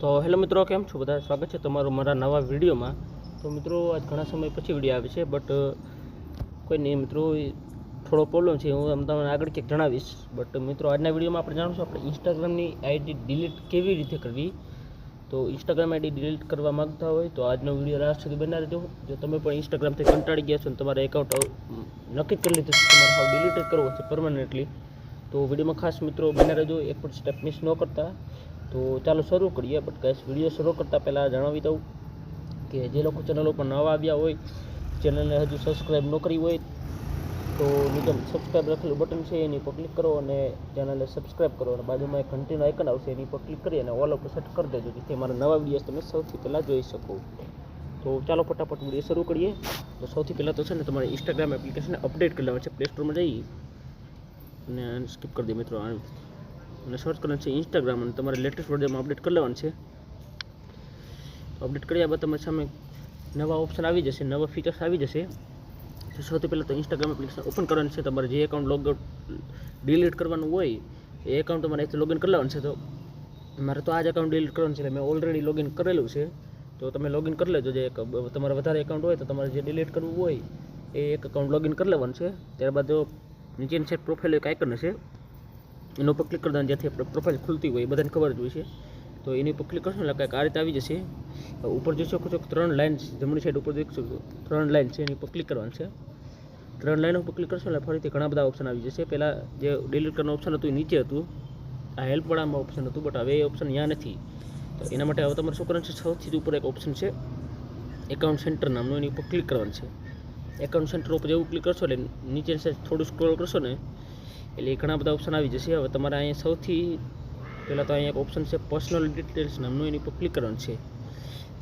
તો હેલો મિત્રો, કેમ છો? બધા સ્વાગત છે તમારું મારા નવા વિડીયોમાં. તો મિત્રો, આજ ઘણા સમય પછી વીડિયો આવે છે, બટ કોઈ નહીં મિત્રો થોડો પ્રોબ્લેમ છે, હું તમને આગળ ક્યાંક જણાવીશ. બટ, મિત્રો, આજના વિડીયોમાં આપણે જાણીશું આપણે ઇન્સ્ટાગ્રામની આઈડી ડિલીટ કેવી રીતે કરવી. તો ઇન્સ્ટાગ્રામ આઈડી ડિલીટ કરવા માગતા હોય, તો આજનો વીડિયો લાસ્ટ સુધી બનાવી રહેજો જો તમે પણ ઇન્સ્ટાગ્રામથી કંટાળી ગયા છો અને તમારા એકાઉન્ટ નક્કી કરી લીધું છે તમારે હાવ ડિલીટ કરવો છે પરમનન્ટલી તો વિડીયોમાં ખાસ મિત્રો બનાવી દો એક પણ સ્ટેપ મિસ ન કરતા. તો ચાલો શરૂ કરીએ. બટ ગાઈસ વીડિયો શરૂ કરતાં પહેલાં જણાવી દઉં કે જે લોકો ચેનલ ઉપર નવા આવ્યા હોય ચેનલને હજુ સબસ્ક્રાઈબ ન કરી હોય, તો નીચે સબસ્ક્રાઈબ લખેલું બટન છે, એની પર ક્લિક કરો અને ચેનલને સબસ્ક્રાઈબ કરો. અને બાજુમાં એક ઘંટીનો આઇકન આવશે, એની પર ક્લિક કરી અને ઓલ ઉપર સેટ કરી દેજો, જેથી મારા નવા વીડિયો તમે સૌથી પહેલાં જોઈ શકો. તો ચાલો ફટાફટ વીડિયો શરૂ કરીએ. તો સૌથી પહેલાં તો છે ને તમારે ઇન્સ્ટાગ્રામ એપ્લિકેશનને અપડેટ કરી લેવા છે પ્લે સ્ટોરમાં જઈ અને સ્કીપ કરી દે મિત્રો આ અને સર્ચ કરવાનું છે ઇન્સ્ટાગ્રામ અને તમારે લેટેસ્ટ વર્ઝનમાં અપડેટ કરી લેવાનું છે. અપડેટ કર્યા બાદ તમારી સામે નવા ઓપ્શન આવી જશે, નવા ફીચર્સ આવી જશે. તો સૌથી પહેલાં તો ઇન્સ્ટાગ્રામ એપ્લિકેશન ઓપન કરવાનું છે. તમારે જે એકાઉન્ટ લોગ ડિલીટ કરવાનું હોય, એ એકાઉન્ટ તમારે અહીંથી લોગિન કરી લેવાનું છે. તો મારે તો આ જ એકાઉન્ટ ડિલીટ કરવાનું છે એટલે મેં ઓલરેડી લોગિન કરેલું છે. તો તમે લોગિન કરી લેજો. જે એક, તમારે વધારે એકાઉન્ટ હોય તો તમારે જે ડિલીટ કરવું હોય, એ એક એકાઉન્ટ લોગિન કરી લેવાનું છે. ત્યારબાદ નીચેની સાઈડ પ્રોફાઇલ એક આઇકન હશે. એના ઉપર ક્લિક કરી દેવાનું જેથી આપણે પ્રોફાઇલ ખુલતી હોય એ બધાને ખબર જ હોય છે. તો એની ઉપર ક્લિક કરશો એટલે કંઈક આ રીતે આવી જશે. ઉપર જોઈ શકો છો ત્રણ લાઇન જમણી સાઈડ ઉપર જોઈ શકો ત્રણ લાઇન છે, એની ઉપર ક્લિક કરવાનું છે. ત્રણ લાઇન ઉપર ક્લિક કરશો એટલે ફરીથી ઘણા બધા ઓપ્શન આવી જશે. પહેલાં જે ડિલીટ કરવાનું ઓપ્શન હતું એ નીચે હતું. આ હેલ્પવાળામાં ઓપ્શન હતું બટ હવે એ ઓપ્શન અહીંયા નથી. તો એના માટે હવે તમારે શું કરવાનું છે? સૌથી ઉપર એક ઓપ્શન છે એકાઉન્ટ સેન્ટર નામનું, એની ઉપર ક્લિક કરવાનું છે. એકાઉન્ટ સેન્ટર ઉપર જેવું ક્લિક કરશો એટલે નીચે સાઈડ થોડું સ્ક્રોલ કરશો ને એટલે ઘણા બધા ઓપ્શન આવી જશે. હવે તમારે અહીંયા સૌથી પહેલાં તો અહીંયા એક ઓપ્શન છે પર્સનલ ડિટેલ્સ નામનું, એની ઉપર ક્લિક કરવાનું છે.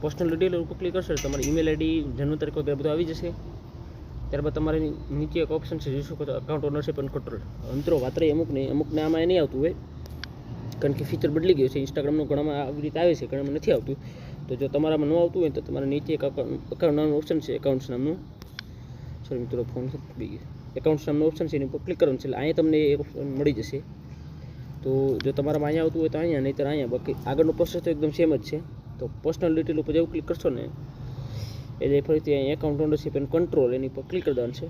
પર્સનલ ડિટેલ ઉપર ક્લિક કરશો તમારી ઈમેલ આઈડી જન્મ તારીખ વગેરે બધું આવી જશે. ત્યારબાદ તમારે નીચે એક ઓપ્શન છે, જોઈ શકો તો અકાઉન્ટ ઓનરશિપ એન્ડ કંટ્રોલ મિત્રો વાતરે અમુક નહીં અમુકને આમાં નહીં આવતું હોય. કારણ કે ફીચર બદલી ગયું છે ઇન્સ્ટાગ્રામનું ઘણામાં આવી રીતે આવે છે, ઘણામાં નથી આવતું. તો જો તમારામાં ન આવતું હોય તો તમારે નીચે એક અકાઉન્ટ નામનું ઓપ્શન છે એકાઉન્ટ્સ નામનું. સોરી મિત્રો ફોન બી ગયો. એકાઉન્ટ્સ નામનો ઓપ્શન છે, એની ઉપર ક્લિક કરવાનું છે. એટલે અહીંયા તમને એ ઓપ્શન મળી જશે. તો જો તમારામાં અહીંયા આવતું હોય તો અહીંયા, નહીંતર અહીંયા. બાકી આગળનું પ્રોસેસ તો એકદમ સેમ જ છે. તો પર્સનલ ડિટેલ ઉપર જેવું ક્લિક કરશો ને, એટલે ફરીથી અહીંયા એકાઉન્ટ ઓનરશીપ એન્ડ કંટ્રોલ એની ઉપર ક્લિક કરી છે.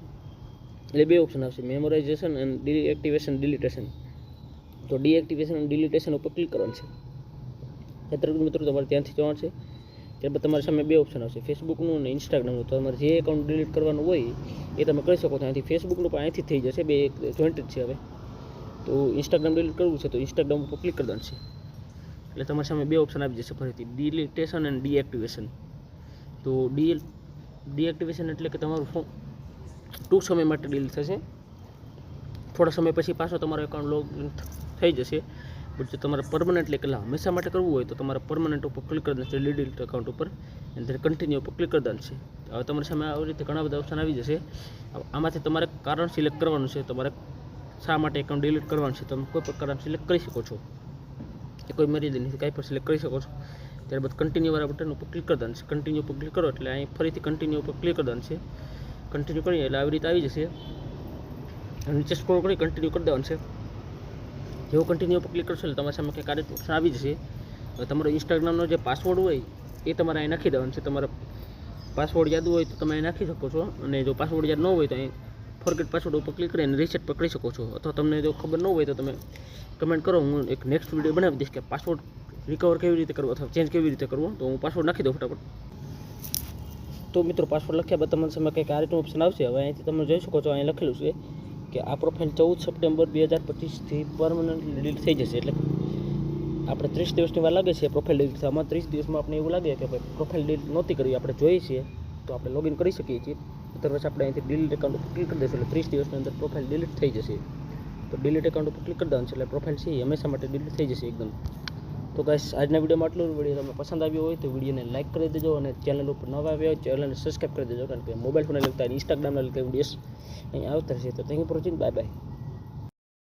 એટલે બે ઓપ્શન આવશે. મેમોરાઇઝેશન એન્ડ ડીએક્ટિવેશન ડિલીટેશન તો ડીએક્ટિવેશન અને ડિલીટેશન ઉપર ક્લિક કરવાનું છે. અત્યારે મિત્રો, તમારે ત્યાંથી જવાનું છે. ત્યારબાદ તમારી સામે બે ઓપ્શન આવશે. ફેસબુકનું અને ઇન્સ્ટાગ્રામનું તમારે જે એકાઉન્ટ ડિલીટ કરવાનું હોય એ તમે કરી શકો છો. અહીંથી ફેસબુકનું પણ અહીંથી થઈ જશે. બે જોઈન્ટ જ છે હવે. તો ઇન્સ્ટાગ્રામ ડિલીટ કરવું છે તો ઇન્સ્ટાગ્રામ ઉપર ક્લિક કરી દેવાનું એટલે તમારી સામે બે ઓપ્શન આવી જશે ફરીથી. ડિલીટેશન અને ડીએક્ટિવેશન તો ડી ડીએક્ટિવેશન એટલે કે તમારું ફોન ટૂંક સમય માટે ડીલ થશે. થોડા સમય પછી પાછો તમારો એકાઉન્ટ લોગ થઈ જશે. બટ જો તમારે પરમનન્ટલી એટલે હંમેશા માટે કરવું હોય તો તમારે પરમનન્ટ ઉપર ક્લિક કરી દેશે છે ડિલીટ એકાઉન્ટ ઉપર. અને તેને કન્ટિન્યુ ઉપર ક્લિક કરી દેશે હવે તમારી સામે આવી રીતે ઘણા બધા ઓપ્શન આવી જશે. આમાંથી તમારે કારણ સિલેક્ટ કરવાનું છે. તમારે શા માટે એકાઉન્ટ ડિલીટ કરવાનું છે? તમે કોઈ પણ કારણ સિલેક્ટ કરી શકો છો. એ કોઈ મર્યાદા નથી, કાંઈ પણ સિલેક્ટ કરી શકો છો. ત્યારબાદ કન્ટિન્યુવાળા બટન ઉપર ક્લિક કરી દેવાનું છે. કન્ટિન્યુ ઉપર ક્લિક કરો એટલે અહીં ફરીથી કન્ટિન્યુ ઉપર ક્લિક કરી દેવાનું છે. કન્ટિન્યુ કરીએ એટલે આવી રીતે આવી જશે. નીચે સ્ક્રોલ કરી કન્ટિન્યુ કરી દેવાનું છે. જેવું કન્ટિન્યુ પર ક્લિક કરશો એટલે તમારી સામે કંઈક કાર્ય ઓપ્શન આવી જશે. તમારો ઇન્સ્ટાગ્રામનો જે પાસવર્ડ હોય, એ તમારે અહીં નાખી દેવાનો છે. તમારા પાસવર્ડ યાદ હોય તો તમે અહીં નાખી શકો છો. અને જો પાસવર્ડ યાદ ન હોય તો અહીં ફોરગેટ પાસવર્ડ ઉપર ક્લિક કરીને રીસેટ પકડી શકો છો. અથવા તમને જો ખબર ન હોય તો તમે કમેન્ટ કરો. હું એક નેક્સ્ટ વીડિયો બનાવી દઈશ કે પાસવર્ડ રિકવર કેવી રીતે કરવો અથવા ચેન્જ કેવી રીતે કરવો. તો હું પાસવર્ડ નાખી દઉં ફટાફટ. તો મિત્રો પાસવર્ડ લખ્યા બાદ તમારી સામે કંઈક આ રીતનું ઓપ્શન આવશે. હવે અહીંથી તમે જોઈ શકો છો, અહીં લખેલું છે. કે આ પ્રોફાઇલ ચૌદ સપ્ટેમ્બર બે હજાર પચીસથી પરમનન્ટ ડિલીટ થઈ જશે એટલે આપણે ત્રીસ દિવસની વાર લાગે છે પ્રોફાઇલ ડિલીટ થવામાં ત્રીસ દિવસમાં આપણે એવું લાગે કે ભાઈ પ્રોફાઇલ ડિલીટ નહોતી કરવી આપણે જોઈએ છીએ, તો આપણે લોગિન કરી શકીએ છીએ. અદરવાઇઝ આપણે અહીંથી ડિલીટ એકાઉન્ટ ઉપર ક્લિક કરી દઈશું એટલે ત્રીસ દિવસની અંદર પ્રોફાઇલ ડિલીટ થઈ જશે. તો ડિલીટ એકાઉન્ટ ઉપર ક્લિક કરી દેવાનું છે એટલે પ્રોફાઇલ છે હંમેશા માટે ડિલીટ થઈ જશે એકદમ. તો ગાઈસ આજના વિડીયોમાં આટલું વીડિયો તમને પસંદ આવ્યો હોય તો વિડીયોને લાઇક કરી દેજો અને ચેનલ ઉપર નવા આવ્યા હોય ચેનલને સબસ્ક્રાઈબ કરી દેજો કારણ કે મોબાઈલ ફોનને લગતા ઇન્સ્ટાગ્રામને લગતા વિડીયોઝ અહીં આવતા રહેશે. તો thank you for watching bye bye